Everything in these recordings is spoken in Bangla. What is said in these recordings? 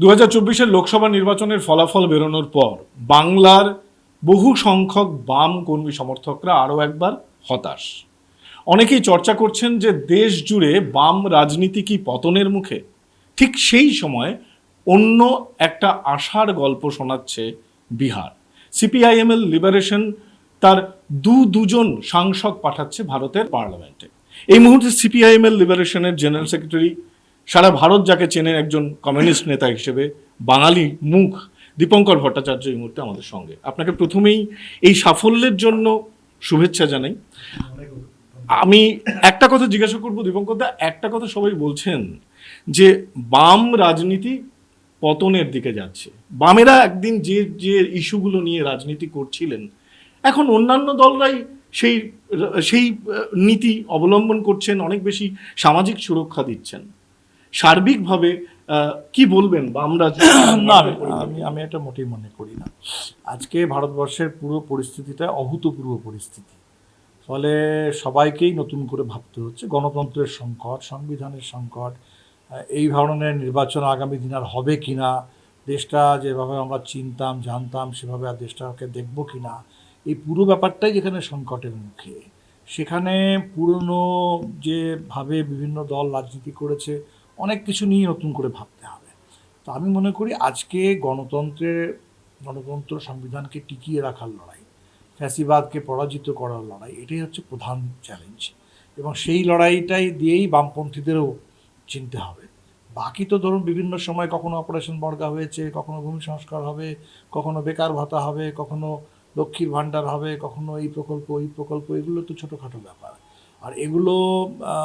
দু হাজার লোকসভা নির্বাচনের ফলাফল বেরোনোর পর বাংলার বহু সংখ্যক বাম কর্মী সমর্থকরা আরও একবার হতাশ। অনেকেই চর্চা করছেন যে দেশ জুড়ে বাম রাজনীতি কি পতনের মুখে? ঠিক সেই সময় অন্য একটা আশার গল্প শোনাচ্ছে বিহার। সিপিআইএমএল লিবারেশন তার দু দুজন সাংসদ পাঠাচ্ছে ভারতের পার্লামেন্টে। এই মুহূর্তে সিপিআইএমএল লিবারেশনের জেনারেল সেক্রেটারি সারা ভারত যাকে চেনে একজন কমিউনিস্ট নেতা হিসেবে, বাঙালি মুখ দীপঙ্কর ভট্টাচার্য এই মুহূর্তে আমাদের সঙ্গে। আপনাকে প্রথমেই এই সাফল্যের জন্য শুভেচ্ছা জানাই। আমি একটা কথা জিজ্ঞাসা করব দীপঙ্কর দা, একটা কথা সবাই বলছেন যে বাম রাজনীতি পতনের দিকে যাচ্ছে। বামেরা একদিন যে যে ইস্যুগুলো নিয়ে রাজনীতি করছিলেন, এখন অন্যান্য দলরাই সেই সেই নীতি অবলম্বন করছেন, অনেক বেশি সামাজিক সুরক্ষা দিচ্ছেন। সার্বিকভাবে কি বলবেন বা আমরা না, আমি আমি এটা মোটেই মনে করি না। আজকে ভারতবর্ষের পুরো পরিস্থিতিটা অভূতপূর্ব পরিস্থিতি। ফলে সবাইকেই নতুন করে ভাবতে হচ্ছে। গণতন্ত্রের সংকট, সংবিধানের সংকট এই ধরনের নির্বাচন আগামী দিন আর হবে কি না, দেশটা যেভাবে আমরা চিনতাম, জানতাম, সেভাবে আর দেশটাকে দেখব কি না, এই পুরো ব্যাপারটাই যেখানে সংকটের মুখে। সেখানে পুরনো যেভাবে বিভিন্ন দল রাজনীতি করেছে অনেক কিছু নিয়ে নতুন করে ভাবতে হবে। তো আমি মনে করি আজকে গণতন্ত্রের, গণতন্ত্র সংবিধানকে টিকিয়ে রাখার লড়াই, ফ্যাসিবাদকে পরাজিত করার লড়াই, এটাই হচ্ছে প্রধান চ্যালেঞ্জ এবং সেই লড়াইটাই দিয়েই বামপন্থীদেরও চিনতে হবে। বাকি তো ধরুন বিভিন্ন সময় কখনো অপারেশন বর্গা হয়েছে, কখনো ভূমি সংস্কার হবে, কখনো বেকার ভাতা হবে, কখনো লক্ষ্মীর ভাণ্ডার হবে, কখনো এই প্রকল্প, ওই প্রকল্প, এগুলো তো ছোটোখাটো ব্যাপার। আর এগুলো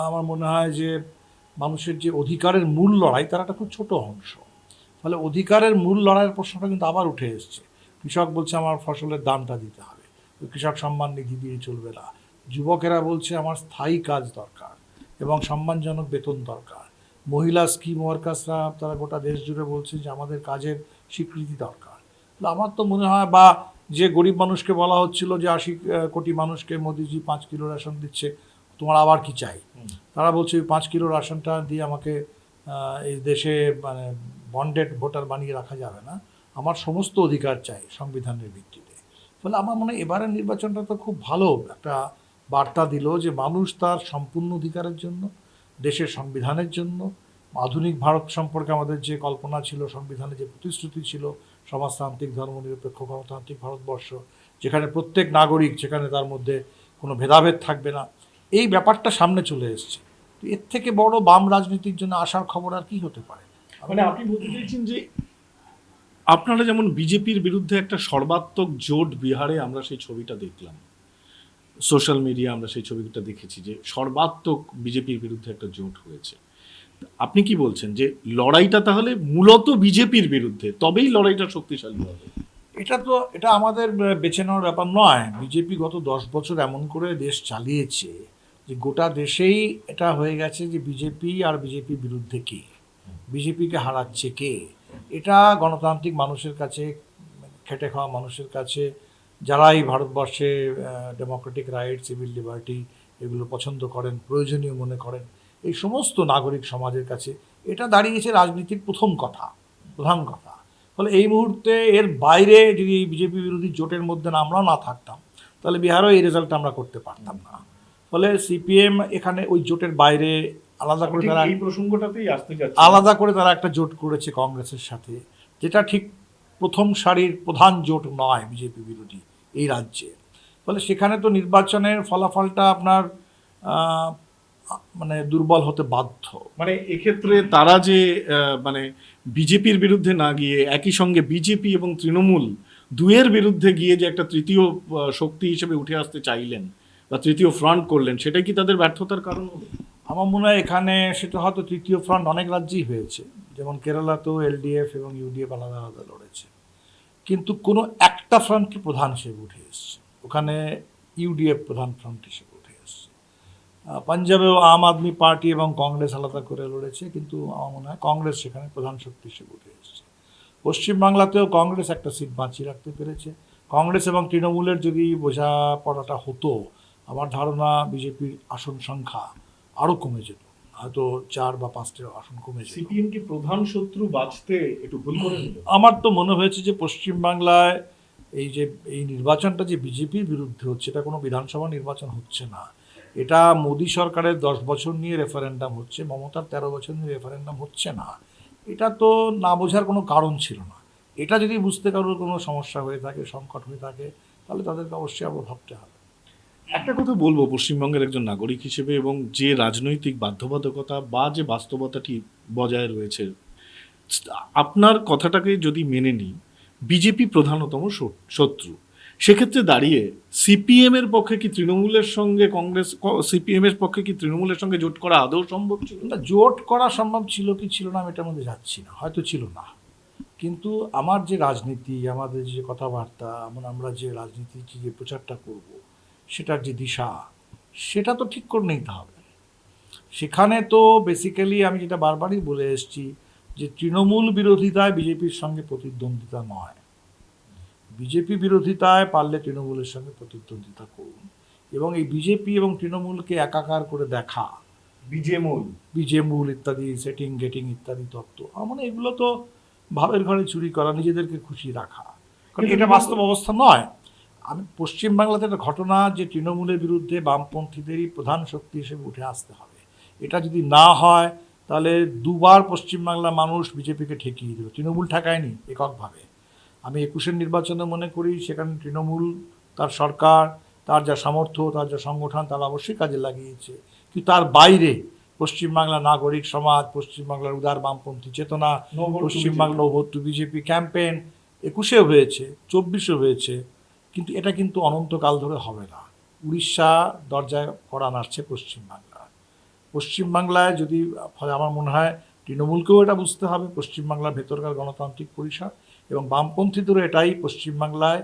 আমার মনে হয় যে মানুষের যে অধিকারের মূল লড়াই, তার একটা খুব ছোট অংশ। ফলে অধিকারের মূল লড়াইয়ের প্রশ্নটা কিন্তু আবার উঠে এসছে। কৃষক বলছে, আমার ফসলের দামটা দিতে হবে। কৃষক সম্মান নিধি দিয়ে চলবে না। যুবকেরা বলছে, আমার স্থায়ী কাজ দরকার এবং সম্মানজনক বেতন দরকার। মহিলা স্কিম ওয়ার্কার্সরা, তারা গোটা দেশ জুড়ে বলছে যে, আমাদের কাজের স্বীকৃতি দরকার। আমার তো মনে হয়, বা যে গরিব মানুষকে বলা হচ্ছিল যে, আশি কোটি মানুষকে মোদিজি পাঁচ কিলো রেশন দিচ্ছে তোমার আবার কি চাই? তারা বলছে ওই পাঁচ কিলো রাশনটা দিয়ে আমাকে এই দেশে মানে বন্ডেড ভোটার বানিয়ে রাখা যাবে না। আমার সমস্ত অধিকার চাই সংবিধানের ভিত্তিতে। ফলে আমার মনে হয় এবারের নির্বাচনটা তো খুব ভালো একটা বার্তা দিল যে মানুষ তার সম্পূর্ণ অধিকারের জন্য দেশের সংবিধানের জন্য আধুনিক ভারত সম্পর্কে আমাদের যে কল্পনা ছিল সংবিধানে যে প্রতিশ্রুতি ছিল সমাজতান্ত্রিক ধর্মনিরপেক্ষ গণতান্ত্রিক ভারতবর্ষ যেখানে প্রত্যেক নাগরিক যেখানে তার মধ্যে কোনো ভেদাভেদ থাকবে না এই ব্যাপারটা সামনে চলে এসছে। এর থেকে বড় বাম রাজনীতির জন্য আসার খবর আর কি হতে পারে? মানে আপনি বলতে চাইছেন যে আপনারা যেমন বিজেপির বিরুদ্ধে একটা সর্বাত্মক জোট বিহারে আমরা সেই ছবিটা দেখলাম। সোশ্যাল মিডিয়া আমরা সেই ছবিটা দেখেছি যে সর্বাত্মক বিজেপির বিরুদ্ধে একটা জোট হয়েছে। আপনি কি বলছেন যে লড়াইটা তাহলে মূলত বিজেপির বিরুদ্ধে? তবেই লড়াইটা শক্তিশালী হবে। এটা তো এটা আমাদের বেছে নেওয়ার ব্যাপার নয়। বিজেপি গত দশ বছর এমন করে দেশ চালিয়েছে যে গোটা দেশেই এটা হয়ে গেছে যে বিজেপি আর বিজেপির বিরুদ্ধে কে? বিজেপিকে হারাচ্ছে কে? এটা গণতান্ত্রিক মানুষের কাছে, খেটে খাওয়া মানুষের কাছে, যারাই ভারতবর্ষে ডেমোক্রেটিক রাইট সিভিল লিবার্টি এগুলো পছন্দ করেন, প্রয়োজনীয় মনে করেন, এই সমস্ত নাগরিক সমাজের কাছে এটা দাঁড়িয়েছে রাজনীতির প্রথম কথা, প্রধান কথা। ফলে এই মুহূর্তে এর বাইরে যদি বিজেপি বিরোধী জোটের মধ্যে আমরাও না থাকতাম, তাহলে বিহারও এই রেজাল্ট আমরা করতে পারতাম না। ফলে সিপিএম এখানে ওই জোটের বাইরে আলাদা করে তারা এই প্রসঙ্গটাতেই আসতে যাচ্ছে। আলাদা করে তারা একটা জোট করেছে কংগ্রেসের সাথে যেটা ঠিক প্রথম সারির প্রধান জোট নয় বিজেপি বিরোধী এই রাজ্যে। ফলে সেখানে তো নির্বাচনের ফলাফলটা আপনার মানে দুর্বল হতে বাধ্য। মানে এক্ষেত্রে তারা যে মানে বিজেপির বিরুদ্ধে না গিয়ে একই সঙ্গে বিজেপি এবং তৃণমূল দুয়ের বিরুদ্ধে গিয়ে যে একটা তৃতীয় শক্তি হিসেবে উঠে আসতে চাইলেন বা তৃতীয় ফ্রন্ট করলেন সেটাই কি তাদের ব্যর্থতার কারণ হবে? আমার মনে হয় এখানে সেটা হয়তো তৃতীয় ফ্রন্ট অনেক রাজ্যেই হয়েছে। যেমন কেরালাতেও এলডিএফ এবং ইউডিএফ আলাদা আলাদা লড়েছে। কিন্তু কোনো একটা ফ্রন্টকে প্রধান হিসেবে উঠে এসছে। ওখানে ইউডিএফ প্রধান ফ্রন্ট হিসেবে উঠে এসছে। পাঞ্জাবেও আম আদমি পার্টি এবং কংগ্রেস আলাদা করে লড়েছে, কিন্তু আমার মনে হয় কংগ্রেস সেখানে প্রধান শক্তি হিসেবে উঠে এসছে। পশ্চিমবাংলাতেও কংগ্রেস একটা সিট বাঁচিয়ে রাখতে পেরেছে। কংগ্রেস এবং তৃণমূলের যদি বোঝাপড়াটা হতো আমার ধারণা বিজেপির আসন সংখ্যা আরও কমে যেত। হয়তো চার বা পাঁচটা আসন কমে যেত। সিপিএম কি প্রধান শত্রু বাঁচতে একটু ভুল করে আমার তো মনে হয়েছে যে পশ্চিমবাংলায় এই যে এই নির্বাচনটা যে বিজেপির বিরুদ্ধে হচ্ছে এটা কোনো বিধানসভা নির্বাচন হচ্ছে না। এটা মোদী সরকারের দশ বছর নিয়ে রেফারেন্ডাম হচ্ছে মমতার তেরো বছর নিয়ে রেফারেন্ডাম হচ্ছে না। এটা তো না বোঝার কোনো কারণ ছিল না। এটা যদি বুঝতে কারোর কোনো সমস্যা হয়ে থাকে সংকট হয়ে থাকে তাহলে তাদেরকে অবশ্যই আবার ভাবতে হবে। একটা কথা বলব, পশ্চিমবঙ্গের একজন নাগরিক হিসেবে এবং যে রাজনৈতিক বাধ্যবাধকতা বা যে বাস্তবতাটি বজায় রয়েছে, আপনার কথাটাকে যদি মেনে নিই, বিজেপি প্রধানতম শত্রু- সেক্ষেত্রে দাঁড়িয়ে সিপিএম এর পক্ষে কি তৃণমূলের সঙ্গে কংগ্রেস সিপিএম এর পক্ষে কি তৃণমূলের সঙ্গে জোট করা আদৌ সম্ভব ছিল? না, জোট করা সম্ভব ছিল কি ছিল না আমি এটার মধ্যে যাচ্ছি না, হয়তো ছিল না। কিন্তু আমার যে রাজনীতি, আমাদের যে কথাবার্তা, আমরা আমরা যে রাজনীতি যে প্রচারটা করব সেটার যে দিশা সেটা তো ঠিক করে নিতে হবে। সেখানে তো বেসিক্যালি আমি যেটা বারবারই বলে এসেছি যে তৃণমূল বিরোধিতায় বিজেপির সঙ্গে প্রতিদ্বন্দ্বিতা নয়। বিজেপি বিরোধিতায় পারলে তৃণমূলের সঙ্গে প্রতিদ্বন্দ্বিতা করুন এবং এই বিজেপি এবং তৃণমূলকে একাকার করে দেখা। বিজেমূল। বিজেমুল ইত্যাদি সেটিং গেটিং ইত্যাদি তত্ত্ব আমার মনে এগুলো তো ভাবের ঘরে চুরি করা নিজেদেরকে খুশি রাখা। কারণ এটা বাস্তব অবস্থা নয়। আমি পশ্চিমবাংলাতে একটা ঘটনা যে তৃণমূলের বিরুদ্ধে বামপন্থীদেরই প্রধান শক্তি হিসেবে উঠে আসতে হবে। এটা যদি না হয় তাহলে দুবার পশ্চিমবাংলা মানুষ বিজেপিকে ঠেকিয়ে দেবে তৃণমূল ঠেকায়নি এককভাবে। আমি একুশের নির্বাচনে মনে করি সেখানে তৃণমূল তার সরকার তার যা সামর্থ্য তার যা সংগঠন তারা অবশ্যই কাজে লাগিয়েছে। কিন্তু তার বাইরে পশ্চিমবাংলা নাগরিক সমাজ পশ্চিমবাংলার উদার বামপন্থী চেতনা পশ্চিমবাংলা টু বিজেপি ক্যাম্পেন একুশে হয়েছে চব্বিশে হয়েছে। কিন্তু এটা কিন্তু অনন্তকাল ধরে হবে না। উড়িষ্যা দরজায় করা নাড়ছে পশ্চিমবাংলা। পশ্চিমবাংলায় যদি আমার মনে হয় তৃণমূলকেও এটা বুঝতে হবে। পশ্চিমবাংলার ভেতরকার গণতান্ত্রিক পরিসর এবং বামপন্থীদেরও এটাই পশ্চিমবাংলায়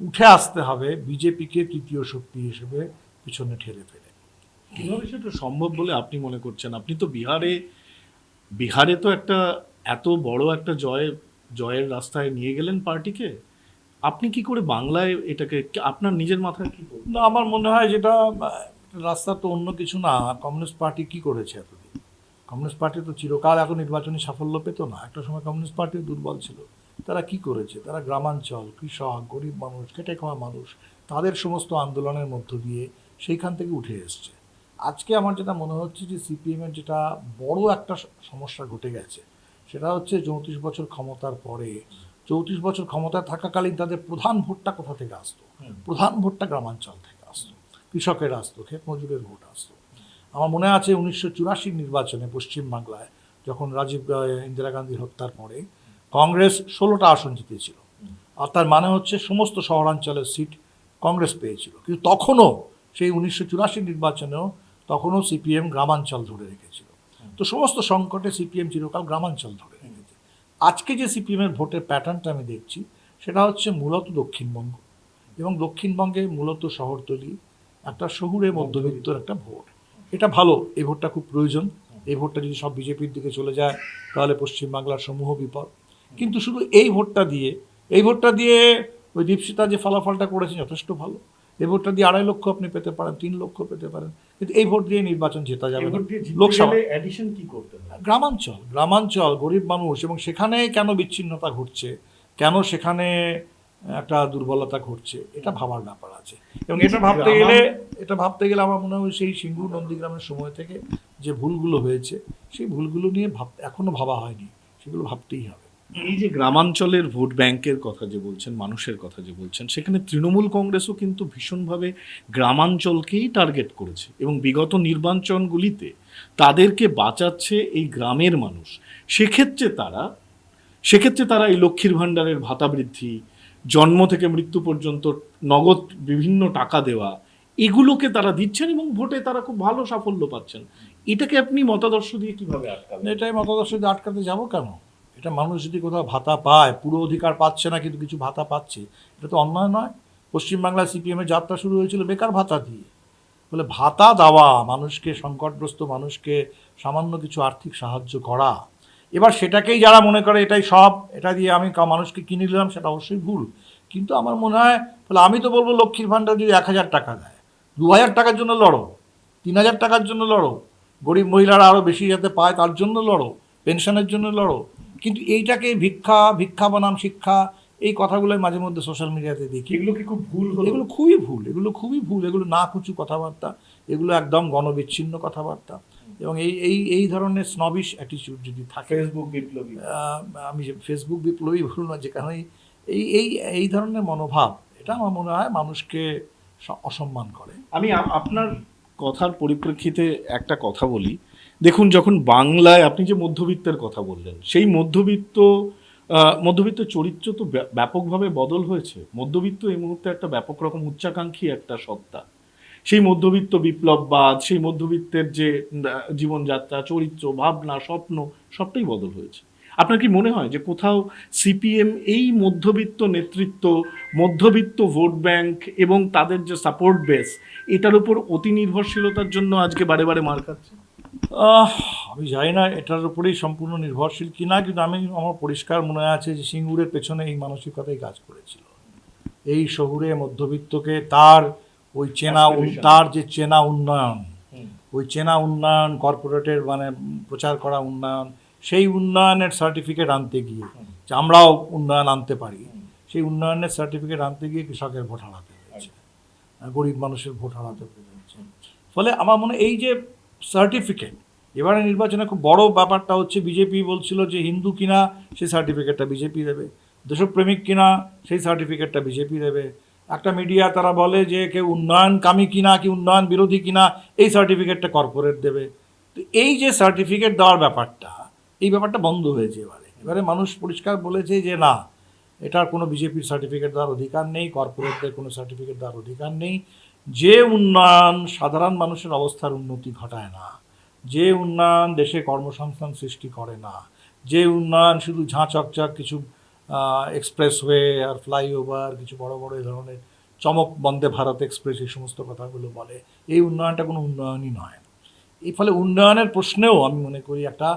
উঠে আসতে হবে বিজেপিকে তৃতীয় শক্তি হিসেবে পিছনে ঠেলে ফেলে। কীভাবে সেটা সম্ভব বলে আপনি মনে করছেন? আপনি তো বিহারে বিহারে তো একটা এত বড় একটা জয়, জয়ের রাস্তায় নিয়ে গেলেন পার্টিকে। আপনি কি করে বাংলায় এটাকে, আপনার নিজের মাথায় কি? না, আমার মনে হয় যেটা, রাস্তা তো অন্য কিছু না, কমিউনিস্ট পার্টি কি করেছে এতদিন? কমিউনিস্ট পার্টি তো চিরকাল এখন নির্বাচনী সাফল্য পেত না। একটা সময় কমিউনিস্ট পার্টিও দুর্বল ছিল। তারা কি করেছে? তারা গ্রামাঞ্চল, কৃষক, গরিব মানুষ, খেটে খাওয়া মানুষ, তাদের সমস্ত আন্দোলনের মধ্য দিয়ে সেইখান থেকে উঠে এসছে। আজকে আমার যেটা মনে হচ্ছে যে সিপিএমের যেটা বড় একটা সমস্যা ঘটে গেছে, সেটা হচ্ছে চৌত্রিশ বছর ক্ষমতার পরে চৌত্রিশ বছর ক্ষমতায় থাকাকালীন তাদের প্রধান ভোটটা কোথা থেকে আসতো? প্রধান ভোটটা গ্রামাঞ্চল থেকে আসতো। কৃষকের আসতো ক্ষেত মজুরের ভোট আসতো। আমার মনে আছে উনিশশো চুরাশির নির্বাচনে পশ্চিমবাংলায় যখন রাজীব ইন্দিরা গান্ধীর হত্যার পরে কংগ্রেস ষোলোটা আসন জিতেছিল। আর তার মানে হচ্ছে সমস্ত শহরাঞ্চলের সিট কংগ্রেস পেয়েছিল। কিন্তু তখনও সেই উনিশশো চুরাশির নির্বাচনেও তখনও সিপিএম গ্রামাঞ্চল ধরে রেখেছিল। তো সমস্ত সংকটে সিপিএম চিরকাল গ্রামাঞ্চল ধরে। আজকে যে সিপিএমের ভোটের প্যাটার্নটা আমি দেখছি সেটা হচ্ছে মূলত দক্ষিণবঙ্গ এবং দক্ষিণবঙ্গে মূলত শহরতলি একটা শহুরে মধ্যবিত্তর একটা ভোট। এটা ভালো এই ভোটটা খুব প্রয়োজন। এই ভোটটা যদি সব বিজেপির দিকে চলে যায় তাহলে পশ্চিমবাংলার সমূহ বিপদ। কিন্তু শুধু এই ভোটটা দিয়ে এই ভোটটা দিয়ে ওই দীপশিতা যে ফলাফলটা করেছে যথেষ্ট ভালো। এই ভোটটা দিয়ে আড়াই লক্ষ আপনি পেতে পারেন তিন লক্ষ পেতে পারেন। কিন্তু এই ভোট দিয়ে নির্বাচন জেতা যাবে লোকসভা? গ্রামাঞ্চল গ্রামাঞ্চল গরিব মানুষ এবং সেখানে কেন বিচ্ছিন্নতা ঘটছে? কেন সেখানে একটা দুর্বলতা ঘটছে? এটা ভাবার ব্যাপার আছে। এবং এটা ভাবতে গেলে এটা ভাবতে গেলে আমার মনে হয় সেই সিঙ্গুর নন্দীগ্রামের সময় থেকে যে ভুলগুলো হয়েছে সেই ভুলগুলো নিয়ে ভাব এখনও ভাবা হয়নি। সেগুলো ভাবতেই হবে। এই যে গ্রামাঞ্চলের ভোট ব্যাংকের কথা যে বলছেন, মানুষের কথা যে বলছেন, সেখানে তৃণমূল কংগ্রেসও কিন্তু ভীষণভাবে গ্রামাঞ্চলকেই টার্গেট করেছে এবং বিগত নির্বাচনগুলিতে তাদেরকে বাঁচাচ্ছে এই গ্রামের মানুষ। সেক্ষেত্রে তারা সেক্ষেত্রে তারা এই লক্ষ্মীর ভাণ্ডারের ভাতা বৃদ্ধি, জন্ম থেকে মৃত্যু পর্যন্ত নগদ বিভিন্ন টাকা দেওয়া, এগুলোকে তারা দিচ্ছেন এবং ভোটে তারা খুব ভালো সাফল্য পাচ্ছেন। এটাকে আপনি মতাদর্শ দিয়ে কীভাবে আটকাবেন? এটাই মতাদর্শ দিয়ে আটকাতে যাব কেন? এটা মানুষ যদি কোথাও ভাতা পায়, পুরো অধিকার পাচ্ছে না কিন্তু কিছু ভাতা পাচ্ছে, এটা তো অন্যায় নয়। পশ্চিমবাংলায় সিপিএমের যাত্রা শুরু হয়েছিল বেকার ভাতা দিয়ে। বলে ভাতা দেওয়া, মানুষকে, সংকটগ্রস্ত মানুষকে সামান্য কিছু আর্থিক সাহায্য করা। এবার সেটাকেই যারা মনে করে এটাই সব, এটা দিয়ে আমি মানুষকে কিনে নিলাম, সেটা অবশ্যই ভুল। কিন্তু আমার মনে হয় তাহলে আমি তো বলব লক্ষ্মীর ভাণ্ডার যদি এক হাজার টাকা দেয়, দু হাজার টাকার জন্য লড়ো, তিন হাজার টাকার জন্য লড়ো, গরিব মহিলারা আরও বেশি যাতে পায় তার জন্য লড়ো, পেনশনের জন্য লড়ো কিন্তু এইটাকে ভিক্ষা ভিক্ষা বনাম শিক্ষা এই কথাগুলোই মাঝে মধ্যে সোশ্যাল মিডিয়াতে দেখি। এগুলো কি খুব ভুল এগুলো খুবই ভুল এগুলো খুবই ভুল এগুলো না কুচু কথাবার্তা এগুলো একদম গণবিচ্ছিন্ন কথাবার্তা। এবং এই এই এই ধরনের স্নবিশ অ্যাটিটিউড যদি থাকে ফেসবুক বিপ্লবী। আমি যে ফেসবুক বিপ্লবী ভুল না যেখানে এই এই এই ধরনের মনোভাব এটা আমার মনে হয় মানুষকে অসম্মান করে। আমি আপনার কথার পরিপ্রেক্ষিতে একটা কথা বলি। দেখুন, যখন বাংলায় আপনি যে মধ্যবিত্তের কথা বললেন, সেই মধ্যবিত্ত মধ্যবিত্ত চরিত্র তো ব্যাপকভাবে বদল হয়েছে। মধ্যবিত্ত এই মুহূর্তে একটা ব্যাপক রকম উচ্চাকাঙ্ক্ষী একটা সত্তা। সেই মধ্যবিত্ত বিপ্লববাদ, সেই মধ্যবিত্তের যে জীবনযাত্রা, চরিত্র, ভাবনা, স্বপ্ন, সবটাই বদল হয়েছে। আপনার কি মনে হয় যে কোথাও সিপিএম এই মধ্যবিত্ত নেতৃত্ব, মধ্যবিত্ত ভোট ব্যাংক এবং তাদের যে সাপোর্ট বেস, এটার উপর অতি নির্ভরশীলতার জন্য আজকে বারে বারে মার খাচ্ছে? আমি জানি না এটার উপরেই সম্পূর্ণ নির্ভরশীল কি না কিন্তু আমি আমার পরিষ্কার মনে আছে যে সিঙ্গুরের পেছনে এই মানসিকতাই কাজ করেছিল। এই শহুরে মধ্যবিত্তকে তার ওই চেনা তার যে চেনা উন্নয়ন ওই চেনা উন্নয়ন কর্পোরেটের মানে প্রচার করা উন্নয়ন সেই উন্নয়নের সার্টিফিকেট আনতে গিয়ে যে আমরাও উন্নয়ন আনতে পারি সেই উন্নয়নের সার্টিফিকেট আনতে গিয়ে কৃষকের ভোট হারাতে হয়েছে। গরিব মানুষের ভোট হারাতে হয়েছে। ফলে আমার মনে হয় এই যে সার্টিফিকেট এবারে নির্বাচনে খুব বড় ব্যাপারটা হচ্ছে বিজেপি বলছিল যে হিন্দু কিনা সেই সার্টিফিকেটটা বিজেপি দেবে, দেশপ্রেমিক কিনা সেই সার্টিফিকেটটা বিজেপি দেবে। একটা মিডিয়া তারা বলে যে কেউ উন্নয়নকামী কিনা কি উন্নয়ন বিরোধী কিনা এই সার্টিফিকেটটা কর্পোরেট দেবে। তো এই যে সার্টিফিকেট দেওয়ার ব্যাপারটা, এই ব্যাপারটা বন্ধ হয়েছে এবারে। এবারে মানুষ পরিষ্কার বলেছে যে না, এটার কোনো বিজেপির সার্টিফিকেট দেওয়ার অধিকার নেই কর্পোরেটদের কোনো সার্টিফিকেট দেওয়ার অধিকার নেই। যে উন্নয়ন সাধারণ মানুষের অবস্থার উন্নতি ঘটায় না যে উন্নয়ন দেশে কর্মসংস্থান সৃষ্টি করে না, যে উন্নয়ন শুধু ঝাঁ চকচক কিছু এক্সপ্রেসওয়ে আর ফ্লাইওভার কিছু বড় বড় এই ধরনের চমক বন্দে ভারত এক্সপ্রেস এই সমস্ত কথাগুলো বলে, এই উন্নয়নটা কোনো উন্নয়নই নয়। এই ফলে উন্নয়নের প্রশ্নেও আমি মনে করি একটা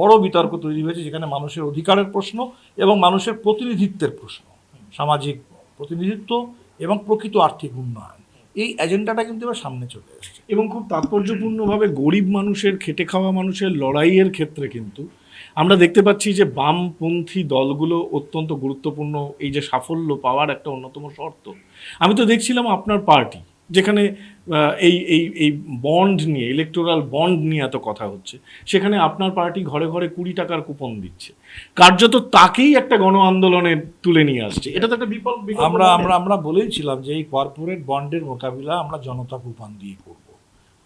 বড় বিতর্ক তৈরি হয়েছে, যেখানে মানুষের অধিকারের প্রশ্ন এবং মানুষের প্রতিনিধিত্বের প্রশ্ন, সামাজিক প্রতিনিধিত্ব এবং প্রকৃত আর্থিক উন্নয়ন। এই এজেন্ডাটা কিন্তু এবার সামনে চলে এসেছে। এবং খুব তাৎপর্যপূর্ণভাবে গরিব মানুষের, খেটে খাওয়া মানুষের লড়াইয়ের ক্ষেত্রে কিন্তু আমরা দেখতে পাচ্ছি যে বামপন্থী দলগুলো অত্যন্ত গুরুত্বপূর্ণ এই যে সাফল্য পাওয়ার একটা অন্যতম শর্ত। আমি তো দেখছিলাম আপনার পার্টি যেখানে এই এই এই বন্ড নিয়ে ইলেকটোরাল বন্ড নিয়ে এত কথা হচ্ছে সেখানে আপনার পার্টি ঘরে ঘরে কুড়ি টাকার কুপন দিচ্ছে। কার্যত তাকেই একটা গণ আন্দোলনে তুলে নিয়ে আসছে। এটা তো একটা বিপল বিকল্প আমরা আমরা আমরা বলেইছিলাম যে এই কর্পোরেট বন্ডের মোকাবিলা আমরা জনতা কুপন দিয়ে করব।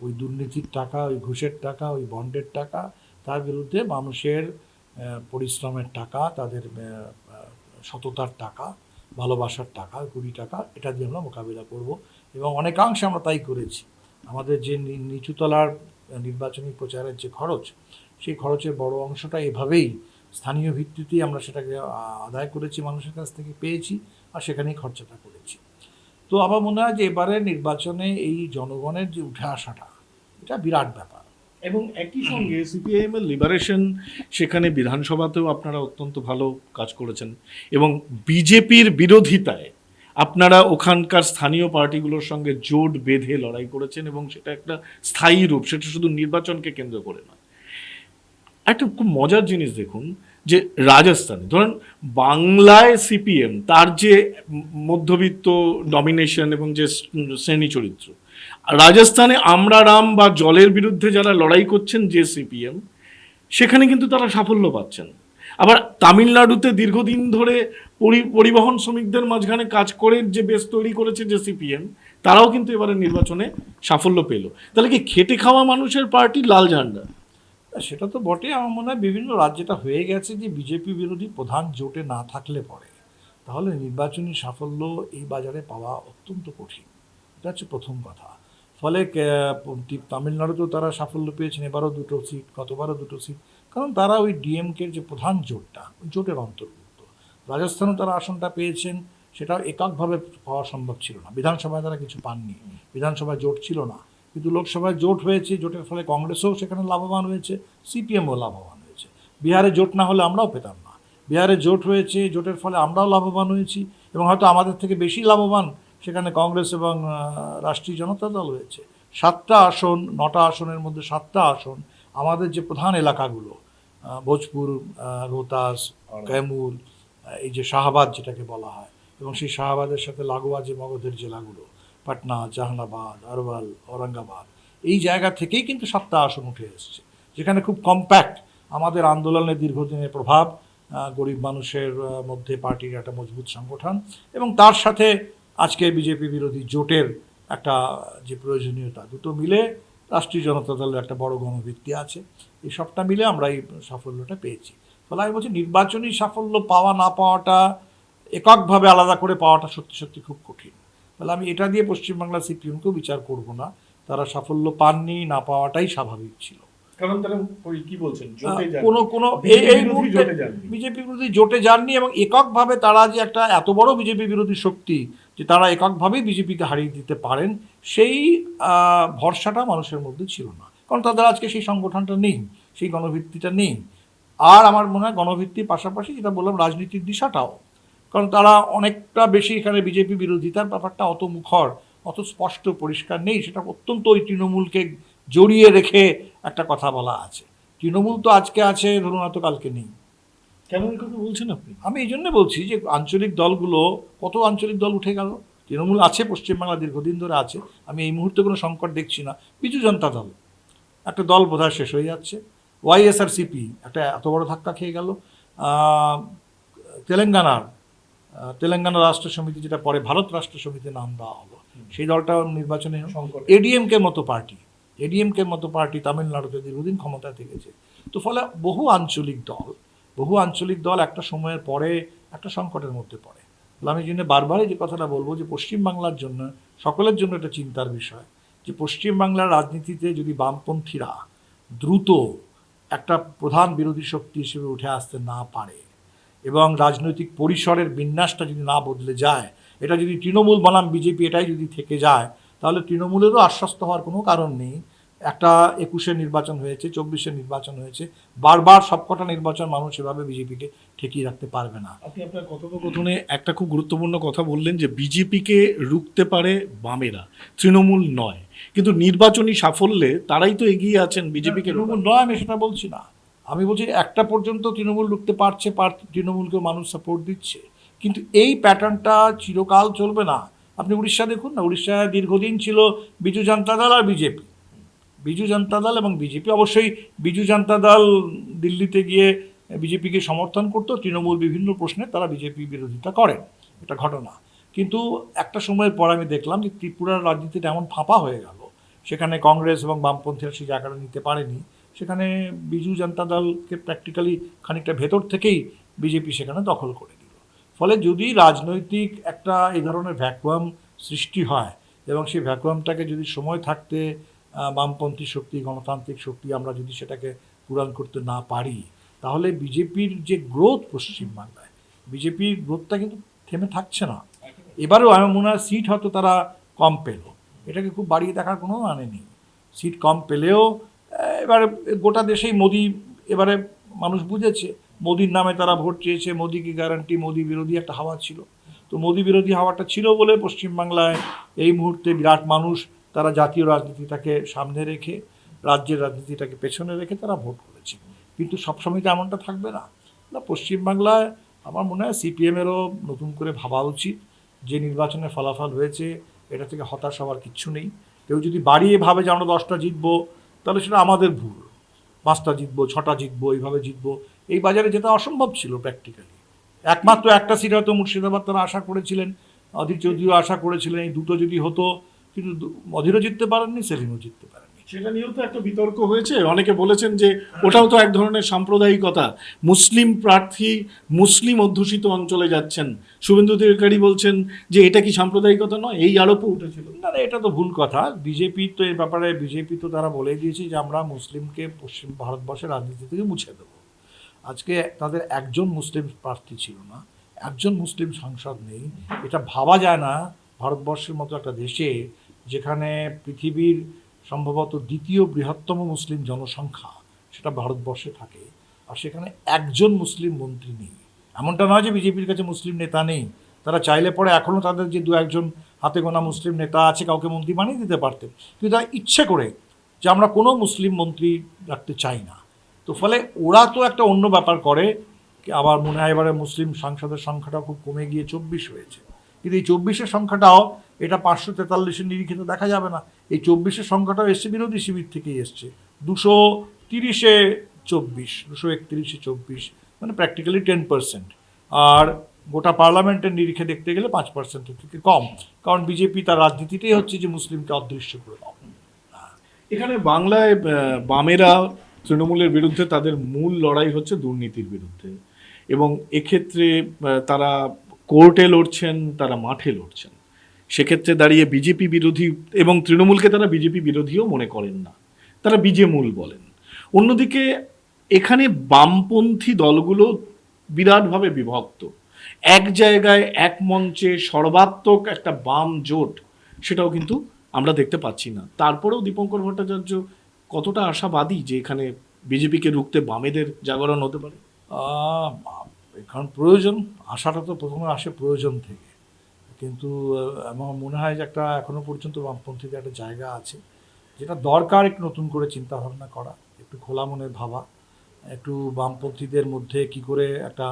ওই দুর্নীতির টাকা ওই ঘুষের টাকা ওই বন্ডের টাকা তার বিরুদ্ধে মানুষের পরিশ্রমের টাকা তাদের সততার টাকা ভালোবাসার টাকা, কুড়ি টাকা, এটা দিয়ে আমরা মোকাবিলা করব। এবং অনেকাংশে আমরা তাই করেছি। আমাদের যে নিচুতলার নির্বাচনী প্রচারের যে খরচ, সেই খরচের বড় অংশটা এভাবেই স্থানীয় ভিত্তিতেই আমরা সেটাকে আদায় করেছি মানুষের কাছ থেকে, পেয়েছি আর সেখানেই খরচাটা করেছি। তো আমার মনে হয় যে এবারে নির্বাচনে এই জনগণের যে উঠে আসাটা, এটা বিরাট ব্যাপার। এবং একই সঙ্গে সিপিআইএম এর লিবারেশন সেখানে বিধানসভাতেও আপনারা অত্যন্ত ভালো কাজ করেছেন। এবং বিজেপির বিরোধিতায় আপনারা ওখানকার স্থানীয় পার্টিগুলোর সঙ্গে জোট বেঁধে লড়াই করেছেন এবং সেটা একটা স্থায়ী রূপ সেটা শুধু নির্বাচনকে কেন্দ্র করে নয়। একটা খুব মজার জিনিস দেখুন যে রাজস্থানে ধরেন বাংলায় সিপিএম তার যে মধ্যবিত্ত ডমিনেশন এবং যে শ্রেণি চরিত্র রাজস্থানে আমরা রাম বা জলের বিরুদ্ধে যারা লড়াই করছেন যে সিপিএম, সেখানে কিন্তু তারা সাফল্য পাচ্ছেন। আবার তামিলনাড়ুতে দীর্ঘদিন ধরে পরি- পরিবহন শ্রমিকদের মাঝখানে কাজ করে যে বেশ তৈরি করেছে যে সিপিএম, তারাও কিন্তু এবারে নির্বাচনে সাফল্য পেল। তাহলে কি খেটে খাওয়া মানুষের পার্টি লাল ঝান্ডা? সেটা তো বটে আমার মনে হয় বিভিন্ন রাজ্যেটা হয়ে গেছে যে বিজেপি বিরোধী প্রধান জোটে না থাকলে পরে। তাহলে নির্বাচনী সাফল্য এই বাজারে পাওয়া অত্যন্ত কঠিন। এটা হচ্ছে প্রথম কথা। ফলে তামিলনাড়ুতেও তারা সাফল্য পেয়েছেন, এবারও দুটো সিট গতবারও দুটো সিট কারণ তারা ওই ডিএমকের যে প্রধান জোটটা, ওই জোটের অন্তর্ভুক্ত। রাজস্থানেও তারা আসনটা পেয়েছেন, সেটা এককভাবে পাওয়া সম্ভব ছিল না। বিধানসভায় তারা কিছু পাননি। বিধানসভায় জোট ছিল না। কিন্তু লোকসভায় জোট হয়েছে, জোটের ফলে কংগ্রেসও সেখানে লাভবান হয়েছে সিপিএমও লাভবান হয়েছে। বিহারে জোট না হলে আমরাও পেতাম না। বিহারে জোট হয়েছে, জোটের ফলে আমরাও লাভবান হয়েছি, এবং হয়তো আমাদের থেকে বেশি লাভবান সেখানে কংগ্রেস এবং রাষ্ট্রীয় জনতা দল হয়েছে। সাতটা আসন, নটা আসনের মধ্যে সাতটা আসন আমাদের যে প্রধান এলাকাগুলো ভোজপুর রোহতাস ক্যামুর এই যে শাহাবাদ যেটাকে বলা হয় এবং সেই শাহাবাদের সাথে লাগোয়া যে মগধের জেলাগুলো, পাটনা, জাহানাবাদ, আরওয়াল, ঔরঙ্গাবাদ, এই জায়গা থেকেই কিন্তু সাতটা আসন উঠে এসছে। যেখানে খুব কম্প্যাক্ট আমাদের আন্দোলনের দীর্ঘদিনের প্রভাব গরিব মানুষের মধ্যে পার্টির একটা মজবুত সংগঠন এবং তার সাথে আজকে বিজেপি বিরোধী জোটের একটা যে প্রয়োজনীয়তা দুটো মিলে রাষ্ট্রীয় জনতা দলের একটা বড় গণভিত্তি আছে। এই সবটা মিলে আমরা এই সাফল্যটা পেয়েছি। ফলে আমি বলছি নির্বাচনী সাফল্য পাওয়া না পাওয়াটা এককভাবে আলাদা করে পাওয়াটা সত্যি সত্যি খুব কঠিন। তাহলে আমি এটা দিয়ে পশ্চিমবাংলা সিপিএমকেও বিচার করব না। তারা সাফল্য পাননি না পাওয়াটাই স্বাভাবিক ছিল। কারণ তারা ওই কি বলছেন কোনো কোনো এই এই। বিজেপি বিরোধী জোটে যাননি এবং এককভাবে তারা যে একটা এত বড় বিজেপি বিরোধী শক্তি যে তারা এককভাবেই বিজেপিকে হারিয়ে দিতে পারেন, সেই ভরসাটা মানুষের মধ্যে ছিল না। কারণ তাদের আজকে সেই সংগঠনটা নেই, সেই গণভিত্তিটা নেই। আর আমার মনে হয় গণভিত্তির পাশাপাশি যেটা বললাম, রাজনীতির দিশাটাও। কারণ তারা অনেকটা বেশি এখানে বিজেপি বিরোধিতার ব্যাপারটা অত মুখর, অত স্পষ্ট, পরিষ্কার নেই। সেটা অত্যন্ত ওই তৃণমূলকে জড়িয়ে রেখে একটা কথা বলা আছে। তৃণমূল তো আজকে আছে, ধরুন হয়তো কালকে নেই। কেমন কথা বলছেন আপনি? আমি এই জন্য বলছি যে আঞ্চলিক দলগুলো কত আঞ্চলিক দল উঠে গেল? তৃণমূল আছে পশ্চিমবাংলা দীর্ঘদিন ধরে আছে। আমি এই মুহূর্তে কোনো সংকট দেখছি না। বিজু জনতা দল। একটা দল বোধহয় শেষ হয়ে যাচ্ছে। ওয়াইএসআরসিপি একটা এত বড় ধাক্কা খেয়ে গেল। তেলেঙ্গানার তেলেঙ্গানা রাষ্ট্র সমিতি যেটা পরে ভারত রাষ্ট্র সমিতির নাম দেওয়া হলো। সেই দলটা নির্বাচনে সংকট। এডিএমকে মতো পার্টি এডিএমকে মতো পার্টি তামিলনাড়ুতে দীর্ঘদিন ক্ষমতায় থেকেছে। তো ফলে বহু আঞ্চলিক দল বহু আঞ্চলিক দল একটা সময়ের পরে একটা সংকটের মধ্যে পড়ে। আমি জন্য বারবারই যে কথাটা বলব যে পশ্চিমবাংলার জন্য, সকলের জন্য এটা চিন্তার বিষয়। যে পশ্চিমবাংলার রাজনীতিতে যদি বামপন্থীরা দ্রুত একটা প্রধান বিরোধী শক্তি হিসেবে উঠে আসতে না পারে এবং রাজনৈতিক পরিসরের বিন্যাসটা যদি না বদলে যায়, এটা যদি তৃণমূল বনাম বিজেপি এটাই যদি থেকে যায়, তাহলে তৃণমূলেরও আশ্বস্ত হওয়ার কোনো কারণ নেই। একটা একুশে নির্বাচন হয়েছে চব্বিশে নির্বাচন হয়েছে বারবার সবকটা নির্বাচন মানুষ এভাবে বিজেপিকে ঠেকিয়ে রাখতে পারবে না। আপনি আপনার কথোপকথনে একটা খুব গুরুত্বপূর্ণ কথা বললেন যে বিজেপিকে রুখতে পারে বামেরা তৃণমূল নয়। কিন্তু নির্বাচনী সাফল্যে তারাই তো এগিয়ে আছেন বিজেপিকে তৃণমূল নয় আমি সেটা বলছি না। আমি বলছি একটা পর্যন্ত তৃণমূল রুখতে পারছে পার তৃণমূলকেও মানুষ সাপোর্ট দিচ্ছে। কিন্তু এই প্যাটার্নটা চিরকাল চলবে না। আপনি উড়িষ্যা দেখুন না উড়িষ্যায় দীর্ঘদিন ছিল বিজু জনতা দল আর বিজেপি। বিজু জনতা দল এবং বিজেপি। অবশ্যই বিজু জনতা দল দিল্লিতে গিয়ে বিজেপিকে সমর্থন করতো, তৃণমূল বিভিন্ন প্রশ্নে তারা বিজেপি বিরোধিতা করেন। এটা ঘটনা। কিন্তু একটা সময়ের পর আমি দেখলাম যে ত্রিপুরার রাজনীতিটা এমন ফাঁপা হয়ে গেল। সেখানে কংগ্রেস এবং বামপন্থীরা সেই জায়গাটা নিতে পারেনি। সেখানে বিজু জনতা দলকে প্র্যাকটিক্যালি খানিকটা ভেতর থেকেই বিজেপি সেখানে দখল করে দিল। ফলে যদি রাজনৈতিক একটা এই ধরনের ভ্যাকুয়াম সৃষ্টি হয় এবং সেই ভ্যাকুয়ামটাকে যদি সময় থাকতে বামপন্থী শক্তি, গণতান্ত্রিক শক্তি আমরা যদি সেটাকে পূরণ করতে না পারি, তাহলে বিজেপির যে গ্রোথ পশ্চিমবাংলায় বিজেপির গ্রোথটা কিন্তু থেমে থাকছে না। এবারেও আমার মনে হয় সিট হয়তো তারা কম পেল। এটাকে খুব বাড়িয়ে দেখার কোনো মানে নেই। সিট কম পেলেও এবারে গোটা দেশেই মোদি, এবারে মানুষ বুঝেছে, মোদির নামে তারা ভোট চেয়েছে মোদি কি গ্যারান্টি মোদি বিরোধী একটা হাওয়া ছিল। তো মোদি বিরোধী হাওয়াটা ছিল বলে পশ্চিমবাংলায় এই মুহূর্তে বিরাট মানুষ তারা জাতীয় রাজনীতিটাকে সামনে রেখে, রাজ্যের রাজনীতিটাকে পেছনে রেখে তারা ভোট করেছে। কিন্তু সবসময় তো এমনটা থাকবে না? না, পশ্চিমবাংলায় আমার মনে হয় সিপিএমেরও নতুন করে ভাবা উচিত যে নির্বাচনের ফলাফল হয়েছে, এটা থেকে হতাশ হওয়ার কিচ্ছু নেই। কেউ যদি বাড়িয়ে ভাবে যে আমরা দশটা জিতবো, তাহলে সেটা আমাদের ভুল। পাঁচটা জিতবো, ছটা জিতবো, এইভাবে জিতবো। এই বাজারে যেটা অসম্ভব ছিল প্র্যাকটিক্যালি একমাত্র একটা সিট হয়তো মুর্শিদাবাদ তারা আশা করেছিলেন, অধীর চৌধুরীও আশা করেছিলেন, এই দুটো যদি হতো কিন্তু অধীরও জিততে পারেননি সেলিমও জিততে পারেননি। সেটা নিয়েও তো একটা বিতর্ক হয়েছে। অনেকে বলেছেন যে ওটাও তো এক ধরনের সাম্প্রদায়িকতা। মুসলিম প্রার্থী মুসলিম অধ্যুষিত অঞ্চলে যাচ্ছেন। শুভেন্দু অধিকারী বলছেন যে এটা কি সাম্প্রদায়িকতা নয়? এই আরোপও উঠেছিল। না না এটা তো ভুল কথা। বিজেপি তো এই ব্যাপারে বিজেপি তো তারা বলে দিয়েছে যে আমরা মুসলিমকে পশ্চিম ভারতবর্ষের রাজনীতি থেকে মুছে দেবো। আজকে তাদের একজন মুসলিম প্রার্থী ছিল না একজন মুসলিম সাংসদ নেই। এটা ভাবা যায় না। ভারতবর্ষের মতো একটা দেশে যেখানে পৃথিবীর সম্ভবত দ্বিতীয় বৃহত্তম মুসলিম জনসংখ্যা সেটা ভারতবর্ষে থাকে। আর সেখানে একজন মুসলিম মন্ত্রী নেই। এমনটা নয় যে বিজেপির কাছে মুসলিম নেতা নেই। তারা চাইলে পরে এখনও তাদের যে দু একজন হাতে গোনা মুসলিম নেতা আছে, কাউকে মন্ত্রী বানিয়ে দিতে পারতেন। কিন্তু তারা ইচ্ছে করে যে আমরা কোনো মুসলিম মন্ত্রী রাখতে চাই না। তো ফলে ওরা তো একটা অন্য ব্যাপার করে কি আবার মনে হয় এবারে মুসলিম সাংসদের সংখ্যাটা খুব কমে গিয়ে চব্বিশ হয়েছে। কিন্তু এই চব্বিশের সংখ্যাটাও এটা পাঁচশো তেতাল্লিশের নিরিখে তো দেখা যাবে না। এই চব্বিশের সংখ্যাটাও এসছে বিরোধী শিবির থেকেই এসছে। দুশো তিরিশে চব্বিশ, দুশো একত্রিশে চব্বিশ মানে প্র্যাকটিক্যালি টেন পার্সেন্ট আর গোটা পার্লামেন্টের নিরিখে দেখতে গেলে পাঁচ পার্সেন্টের থেকে কম। কারণ বিজেপি তার রাজনীতিটাই হচ্ছে যে মুসলিমকে অদৃশ্য করে দাও। এখানে বাংলায় বামেরা তৃণমূলের বিরুদ্ধে তাদের মূল লড়াই হচ্ছে দুর্নীতির বিরুদ্ধে। এবং এক্ষেত্রে তারা কোর্টে লড়ছেন, তারা মাঠে লড়ছেন। সেক্ষেত্রে দাঁড়িয়ে বিজেপি বিরোধী এবং তৃণমূলকে তারা বিজেপি বিরোধীও মনে করেন না। তারা বিজেমূল বলেন। অন্যদিকে এখানে বামপন্থী দলগুলো বিরাটভাবে বিভক্ত। এক জায়গায় এক মঞ্চে সর্বাত্মক একটা বাম জোট, সেটাও কিন্তু আমরা দেখতে পাচ্ছি না। তারপরেও দীপঙ্কর ভট্টাচার্য কতটা আশাবাদী যে এখানে বিজেপিকে রুখতে বামেদের জাগরণ হতে পারে? এখন প্রয়োজন, আশাটা তো প্রথমে আসে প্রয়োজন থেকে। কিন্তু আমার মনে হয় যে একটা এখনও পর্যন্ত বামপন্থীদের একটা জায়গা আছে যেটা দরকার একটু নতুন করে চিন্তা ভাবনা করা একটু খোলা মনে ভাবা একটু বামপন্থীদের মধ্যে কি করে একটা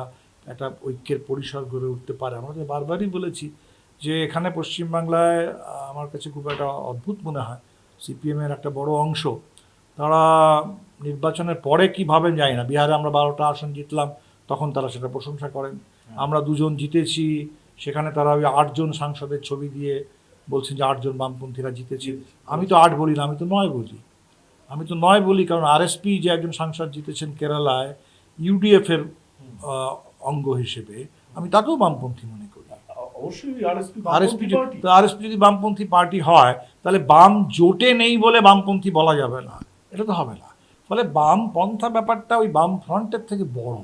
একটা ঐক্যের পরিসর গড়ে উঠতে পারে। আমরা তো বারবারই বলেছি যে এখানে পশ্চিমবাংলায় আমার কাছে খুব একটা অদ্ভুত মনে হয় সিপিএমের একটা বড় অংশ তারা নির্বাচনের পরে কি ভাবেন জানি না? বিহারে আমরা বারোটা আসন জিতলাম তখন তারা সেটা প্রশংসা করেন। আমরা দুজন জিতেছি সেখানে তারা ওই আটজন সাংসদের ছবি দিয়ে বলছেন যে আটজন বামপন্থীরা জিতেছে। আমি তো আট বলি না আমি তো নয় বলি। আমি তো নয় বলি কারণ আরএসপি যে একজন সাংসদ জিতেছেন কেরালায় ইউডিএফ এর অঙ্গ হিসেবে আমি তাকেও বামপন্থী মনে করি। আরএসপি আরএসপি যদি বামপন্থী পার্টি হয় তাহলে বাম জোটে নেই বলে বামপন্থী বলা যাবে না। এটা তো হবে না। ফলে বাম পন্থা ব্যাপারটা ওই বাম ফ্রন্টের থেকে বড়।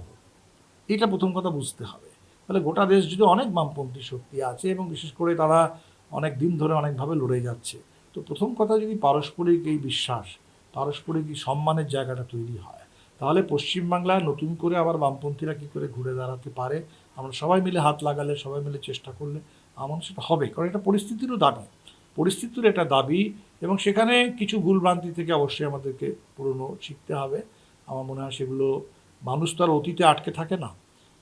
এটা প্রথম কথা বুঝতে হবে। তাহলে গোটা দেশ জুড়ে অনেক বামপন্থী শক্তি আছে এবং বিশেষ করে তারা অনেক দিন ধরে অনেকভাবে লড়ে যাচ্ছে। তো প্রথম কথা যদি পারস্পরিক এই বিশ্বাস, পারস্পরিক এই সম্মানের জায়গাটা তৈরি হয়, তাহলে পশ্চিমবাংলায় নতুন করে আবার বামপন্থীরা কী করে ঘুরে দাঁড়াতে পারে? আমরা সবাই মিলে হাত লাগালে, সবাই মিলে চেষ্টা করলে আমার সেটা হবে। কারণ এটা পরিস্থিতিরও দাবি। পরিস্থিতির এটা দাবি এবং সেখানে কিছু ভুলভ্রান্তি থেকে অবশ্যই আমাদেরকে পুরনো শিখতে হবে। আমার মনে হয় সেগুলো মানুষ তো আর অতীতে আটকে থাকে না।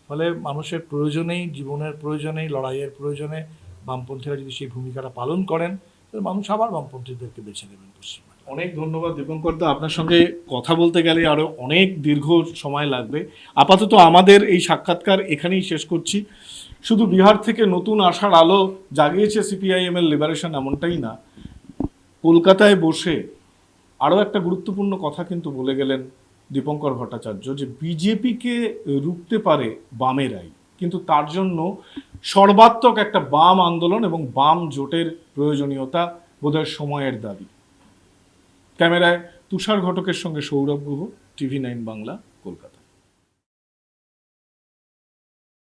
ফলে মানুষের প্রয়োজনেই, জীবনের প্রয়োজনেই, লড়াইয়ের প্রয়োজনে বামপন্থীরা যদি সেই ভূমিকাটা পালন করেন, তাহলে মানুষ আবার বামপন্থীদেরকে বেছে নেবেন পশ্চিমবঙ্গে। অনেক ধন্যবাদ দীপঙ্কর দা। আপনার সঙ্গে কথা বলতে গেলে আরও অনেক দীর্ঘ সময় লাগবে। আপাতত আমাদের এই সাক্ষাৎকার এখানেই শেষ করছি। শুধু বিহার থেকে নতুন আশার আলো জাগিয়েছে সিপিআইএম এর লিবারেশন এমনটাই না। কলকাতায় বসে আরও একটা গুরুত্বপূর্ণ কথা কিন্তু বলে গেলেন দীপঙ্কর ভট্টাচার্য যে বিজেপিকে রুখতে পারে বামেরাই। কিন্তু তার জন্য সর্বাত্মক একটা বাম আন্দোলন এবং বাম জোটের প্রয়োজনীয়তা বোধহয় সময়ের দাবি। ক্যামেরায় তুষার ঘটকের সঙ্গে সৌরভ গুহ, টিভি নাইন বাংলা, কলকাতা।